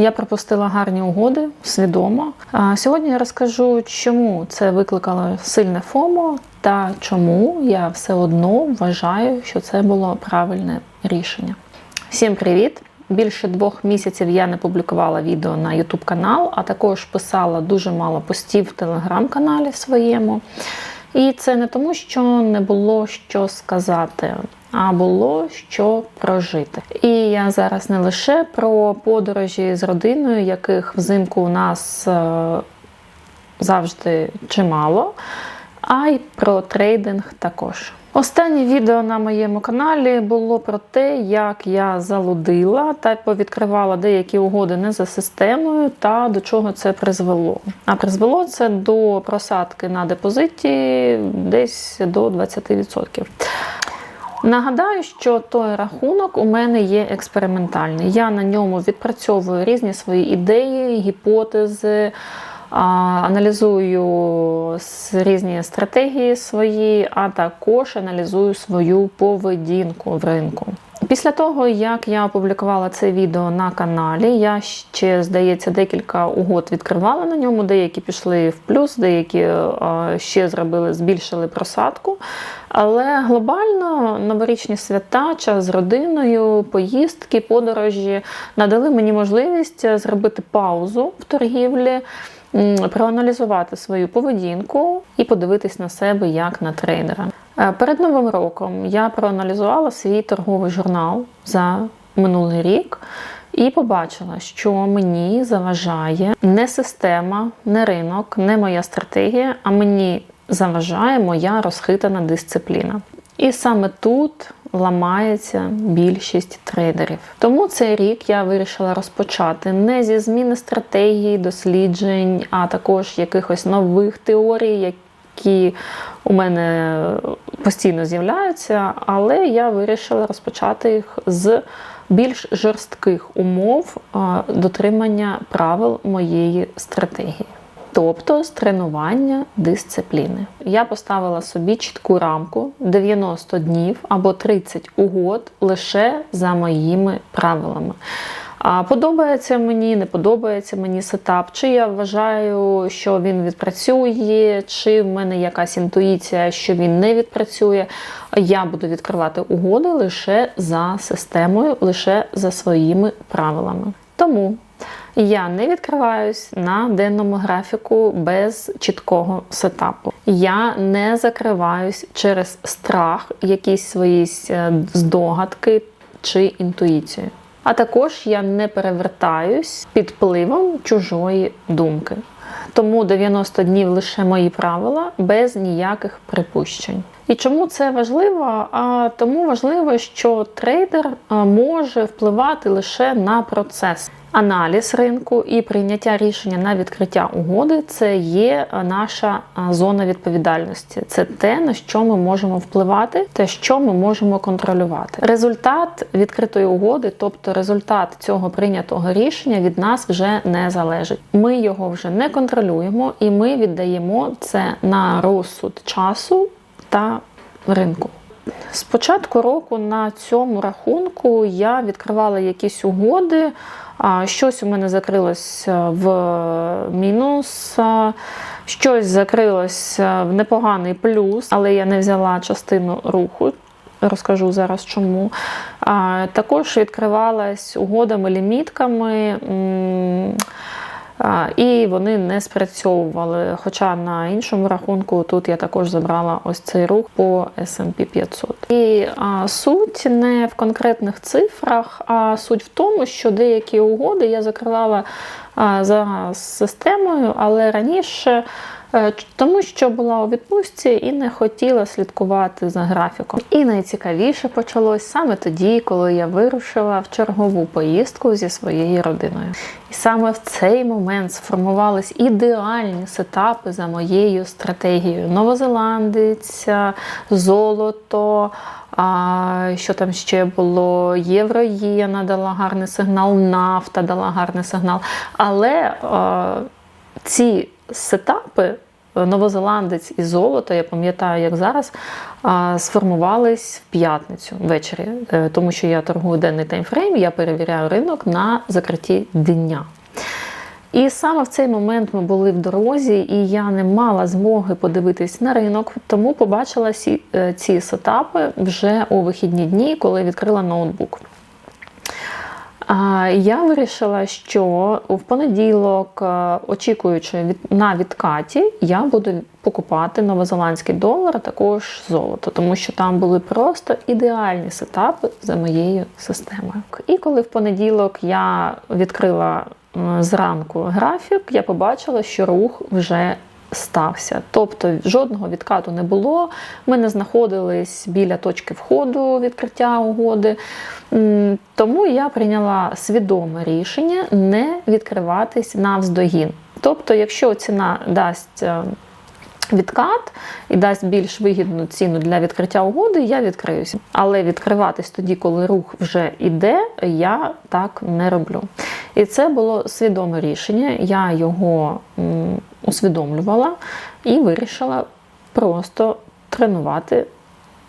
Я пропустила гарні угоди свідомо. А сьогодні я розкажу, чому це викликало сильне ФОМО та чому я все одно вважаю, що це було правильне рішення. Всім привіт! Більше двох місяців я не публікувала відео на YouTube канал, а також писала дуже мало постів в телеграм-каналі своєму. І це не тому, що не було що сказати, а було що прожити. І я зараз не лише про подорожі з родиною, яких взимку у нас е, завжди чимало, а й про трейдинг також. Останнє відео на моєму каналі було про те, як я залудила та повідкривала деякі угоди не за системою та до чого це призвело. А призвело це до просадки на депозиті десь до 20%. Нагадаю, що той рахунок у мене є експериментальний. Я на ньому відпрацьовую різні свої ідеї, гіпотези. Аналізую різні стратегії свої, а також аналізую свою поведінку в ринку. Після того, як я опублікувала це відео на каналі, я ще, здається, декілька угод відкривала на ньому, деякі пішли в плюс, деякі ще зробили, збільшили просадку. Але глобально новорічні свята, час з родиною, поїздки, подорожі надали мені можливість зробити паузу в торгівлі проаналізувати свою поведінку і подивитись на себе як на трейдера. Е, перед новим роком я проаналізувала свій торговий журнал за минулий рік. І побачила, що мені заважає не система, не ринок, не моя стратегія, а мені заважає моя розхитана дисципліна. І саме тут ламається більшість трейдерів. Тому цей рік я вирішила розпочати не зі зміни стратегії, досліджень, а також якихось нових теорій, які у мене постійно з'являються, але я вирішила розпочати їх з більш жорстких умов дотримання правил моєї стратегії тобто з тренування дисципліни. Я поставила собі чітку рамку 90 днів або 30 угод лише за моїми правилами. А подобається мені, не подобається мені сетап, чи я вважаю, що він відпрацює, чи в мене якась інтуїція, що він не відпрацює. Я буду відкривати угоди лише за системою, лише за своїми правилами. Тому я не відкриваюсь на денному графіку без чіткого сетапу. Я не закриваюсь через страх, якісь свої е, здогадки чи інтуїцію. А також я не перевертаюсь під впливом чужої думки. Тому 90 днів лише мої правила без ніяких припущень. І чому це важливо? А тому важливо, що трейдер може впливати лише на процес. Аналіз ринку і прийняття рішення на відкриття угоди це є наша зона відповідальності. Це те, на що ми можемо впливати, те, що ми можемо контролювати. Результат відкритої угоди, тобто результат цього прийнятого рішення, від нас вже не залежить. Ми його вже не контролюємо, і ми віддаємо це на розсуд часу та ринку. З початку року на цьому рахунку я відкривала якісь угоди. Щось у мене закрилось в мінус, щось закрилось в непоганий плюс, але я не взяла частину руху. Розкажу зараз чому. Також відкривалась угодами, лімітками. І вони не спрацьовували. Хоча на іншому рахунку тут я також забрала ось цей рух по SP 500. І а, суть не в конкретних цифрах, а суть в тому, що деякі угоди я закривала а, за системою, але раніше. Е, тому що була у відпустці і не хотіла слідкувати за графіком. І найцікавіше почалось саме тоді, коли я вирушила в чергову поїздку зі своєю родиною. І саме в цей момент сформувались ідеальні сетапи за моєю стратегією: Новозеландець, золото. А що там ще було? Євроєна дала гарний сигнал, нафта дала гарний сигнал. Але а, ці сетапи новозеландець і золото, я пам'ятаю, як зараз, сформувались в п'ятницю ввечері, Е, тому що я торгую денний таймфрейм, я перевіряю ринок на закритті дня. І саме в цей момент ми були в дорозі, і я не мала змоги подивитись на ринок, тому побачила е, ці сетапи вже у вихідні дні, коли відкрила ноутбук. А, Я вирішила, що в понеділок, е, очікуючи на відкаті, я буду покупати новозеландський долар, а також золото, тому що там були просто ідеальні сетапи за моєю системою. І коли в понеділок я відкрила зранку графік, я побачила, що рух вже стався. Тобто жодного відкату не було. Ми не знаходились біля точки входу відкриття угоди. Тому я прийняла свідоме рішення не відкриватись навздогін. Тобто, якщо ціна дасть е, відкат і дасть більш вигідну ціну для відкриття угоди, я відкриюся. Але відкриватись тоді, коли рух вже іде, я так не роблю. І це було свідоме рішення. Я його усвідомлювала і вирішила просто тренувати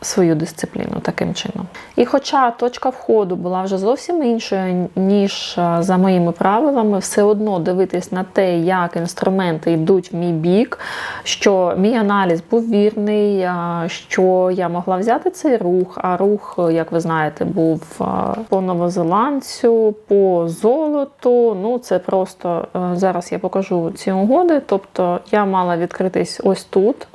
свою дисципліну таким чином. І хоча точка входу була вже зовсім іншою, ніж е, за моїми правилами, все одно дивитись на те, як інструменти йдуть в мій бік, що мій аналіз був вірний, е, що я могла взяти цей рух, а рух, як ви знаєте, був е, по новозеландцю, по золоту. Ну, це просто зараз я покажу ці угоди. Тобто я мала відкритись ось тут.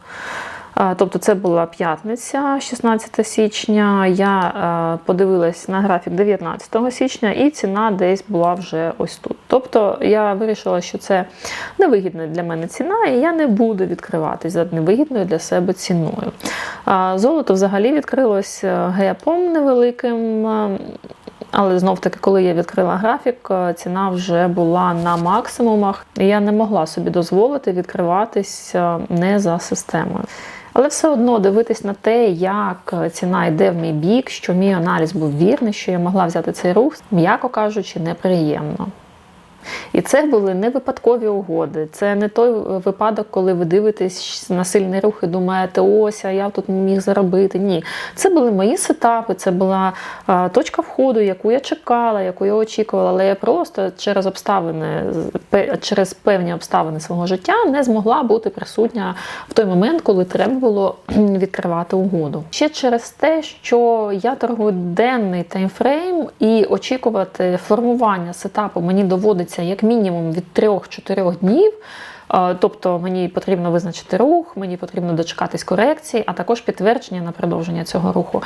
Тобто це була п'ятниця, 16 січня. Я е, подивилась на графік 19 січня, і ціна десь була вже ось тут. Тобто я вирішила, що це невигідна для мене ціна, і я не буду відкриватись за невигідною для себе ціною. Золото взагалі відкрилось е, гепом невеликим. е, але знов таки, коли я відкрила графік, ціна вже була на максимумах. і Я не могла собі дозволити відкриватись не за системою. Але все одно дивитись на те, як ціна йде в мій бік, що мій аналіз був вірний, що я могла взяти цей рух, м'яко кажучи, неприємно. І це були не випадкові угоди. Це не той випадок, коли ви дивитесь на сильний рух і думаєте, ось, а я тут не міг заробити. Ні, це були мої сетапи, це була а, точка входу, яку я чекала, яку я очікувала, але я просто через обставини, через певні обставини свого життя не змогла бути присутня в той момент, коли треба було відкривати угоду. Ще через те, що я торгую денний таймфрейм і очікувати формування сетапу мені доводиться як мінімум від 3-4 днів. Е, Тобто мені потрібно визначити рух, мені потрібно дочекатись корекції, а також підтвердження на продовження цього руху.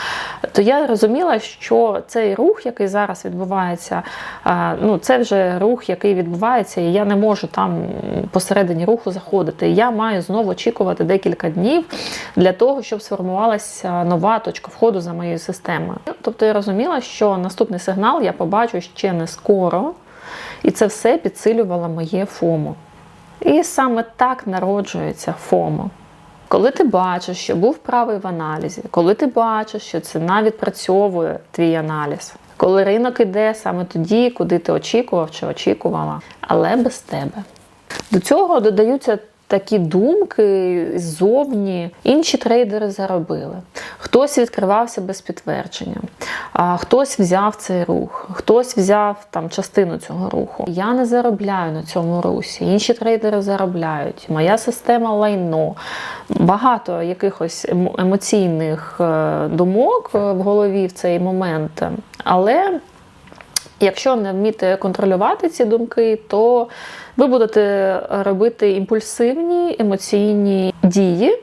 То я розуміла, що цей рух, який зараз відбувається, е, ну це вже рух, який відбувається, і я не можу там посередині руху заходити. Я маю знову очікувати декілька днів для того, щоб сформувалася нова точка входу за моєю системою. Тобто я розуміла, що наступний сигнал я побачу ще не скоро, і це все підсилювало моє ФОМО. І саме так народжується ФОМО. Коли ти бачиш, що був правий в аналізі, коли ти бачиш, що ціна відпрацьовує твій аналіз, коли ринок іде саме тоді, куди ти очікував чи очікувала, але без тебе. До цього додаються такі думки ззовні. Інші трейдери заробили. Хтось відкривався без підтвердження, а хтось взяв цей рух, хтось взяв там частину цього руху. Я не заробляю на цьому русі. Інші трейдери заробляють. Моя система лайно. Багато якихось емоційних е, думок е, в голові в цей момент. Але Якщо не вміти контролювати ці думки, то ви будете робити імпульсивні емоційні дії,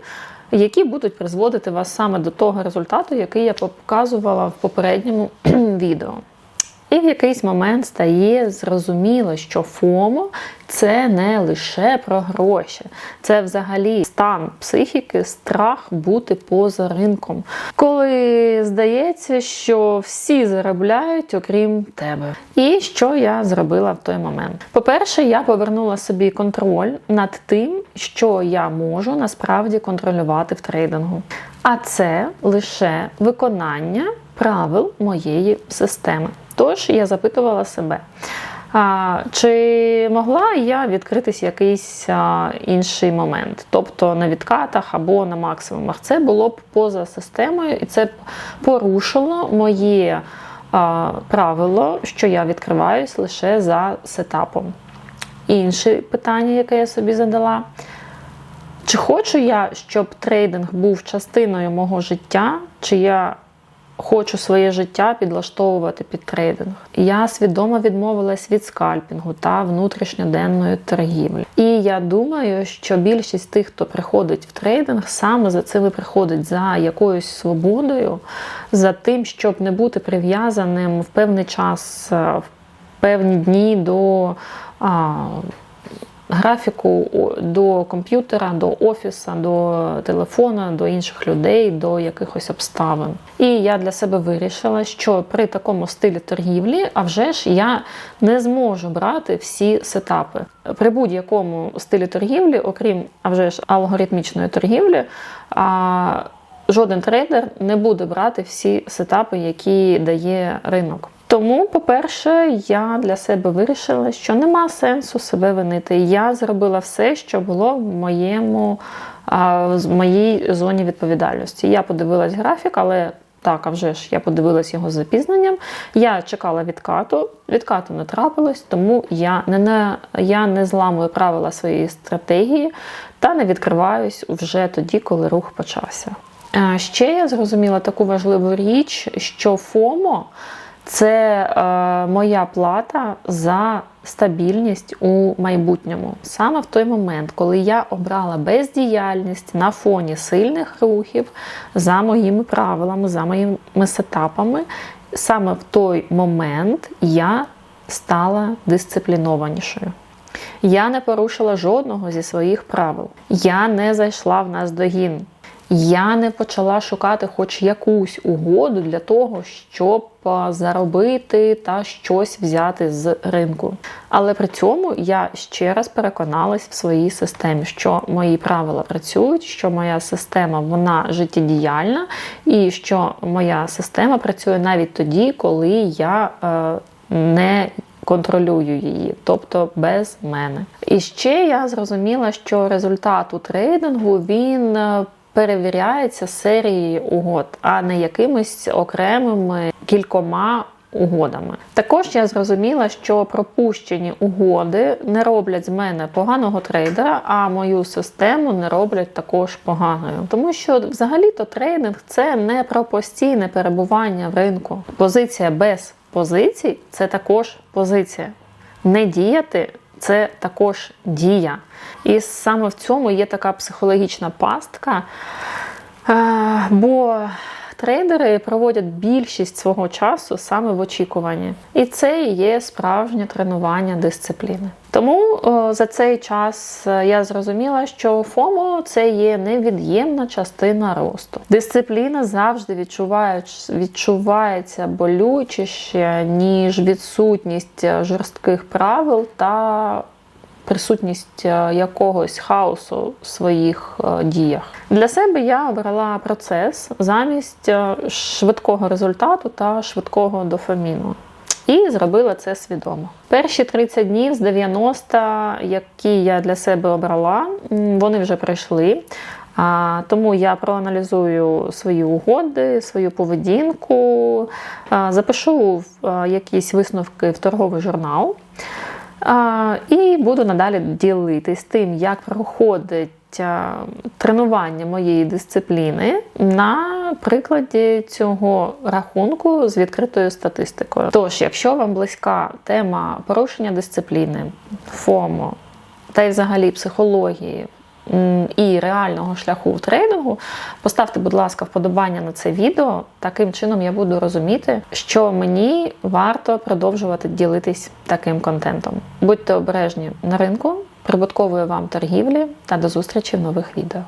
які будуть призводити вас саме до того результату, який я показувала в попередньому відео. І в якийсь момент стає зрозуміло, що ФОМО це не лише про гроші, це взагалі стан психіки, страх бути поза ринком. Коли здається, що всі заробляють, окрім тебе. І що я зробила в той момент? По-перше, я повернула собі контроль над тим, що я можу насправді контролювати в трейдингу. А це лише виконання правил моєї системи. Тож я запитувала себе, чи могла я відкритись якийсь інший момент, тобто на відкатах або на максимумах? Це було б поза системою, і це б порушило моє правило, що я відкриваюсь лише за сетапом. Інше питання, яке я собі задала. Чи хочу я, щоб трейдинг був частиною мого життя, чи я хочу своє життя підлаштовувати під трейдинг? Я свідомо відмовилась від скальпінгу та внутрішньоденної торгівлі. І я думаю, що більшість тих, хто приходить в трейдинг, саме за цим і приходить за якоюсь свободою, за тим, щоб не бути прив'язаним в певний час, е, в певні дні до. А, графіку до комп'ютера, до офіса, до телефона, до інших людей, до якихось обставин. І я для себе вирішила, що при такому стилі торгівлі, а вже ж я не зможу брати всі сетапи. При будь-якому стилі торгівлі, окрім а вже ж алгоритмічної торгівлі, а, жоден трейдер не буде брати всі сетапи, які дає ринок. Тому, по-перше, я для себе вирішила, що нема сенсу себе винити. Я зробила все, що було в моєму в моїй зоні відповідальності. Я подивилась графік, але так, а вже ж я подивилась його з запізненням. Я чекала відкату, відкату не трапилось, тому я не, на, я не зламую правила своєї стратегії та не відкриваюсь вже тоді, коли рух почався. Е, Ще я зрозуміла таку важливу річ, що ФОМО це е, моя плата за стабільність у майбутньому. Саме в той момент, коли я обрала бездіяльність на фоні сильних рухів за моїми правилами, за моїми сетапами, саме в той момент я стала дисциплінованішою. Я не порушила жодного зі своїх правил. Я не зайшла в наздогін. Я не почала шукати хоч якусь угоду для того, щоб заробити та щось взяти з ринку. Але при цьому я ще раз переконалась в своїй системі, що мої правила працюють, що моя система вона життєдіяльна, і що моя система працює навіть тоді, коли я е, не контролюю її, тобто без мене. І ще я зрозуміла, що результат у трейдингу він е, перевіряється серією угод, а не якимись окремими кількома угодами. Також я зрозуміла, що пропущені угоди не роблять з мене поганого трейдера, а мою систему не роблять також поганою. Тому що взагалі-то трейдинг це не про постійне перебування в ринку. Позиція без позицій це також позиція. Не діяти це також дія. І саме в цьому є така психологічна пастка. Е, Бо трейдери проводять більшість свого часу саме в очікуванні. І це і є справжнє тренування дисципліни. Тому за цей час е, я зрозуміла, що ФОМО це є невід'ємна частина росту. Дисципліна завжди відчуває, відчувається болючіше, ніж відсутність е, жорстких правил та присутність е, якогось хаосу в своїх е, діях. Для себе я обрала процес замість е, швидкого результату та швидкого дофаміну. І зробила це свідомо. Перші 30 днів з 90, які я для себе обрала, вони вже пройшли. А, тому я проаналізую свої угоди, свою поведінку, а, запишу якісь висновки в торговий журнал. І буду надалі ділитись тим, як проходить тренування моєї дисципліни на прикладі цього рахунку з відкритою статистикою. Тож, якщо вам близька тема порушення дисципліни, ФОМО та й взагалі психології. І реального шляху в трейдингу, поставте, будь ласка, вподобання на це відео. Таким чином я буду розуміти, що мені варто продовжувати ділитись таким контентом. Будьте обережні на ринку, прибуткової вам торгівлі та до зустрічі в нових відео.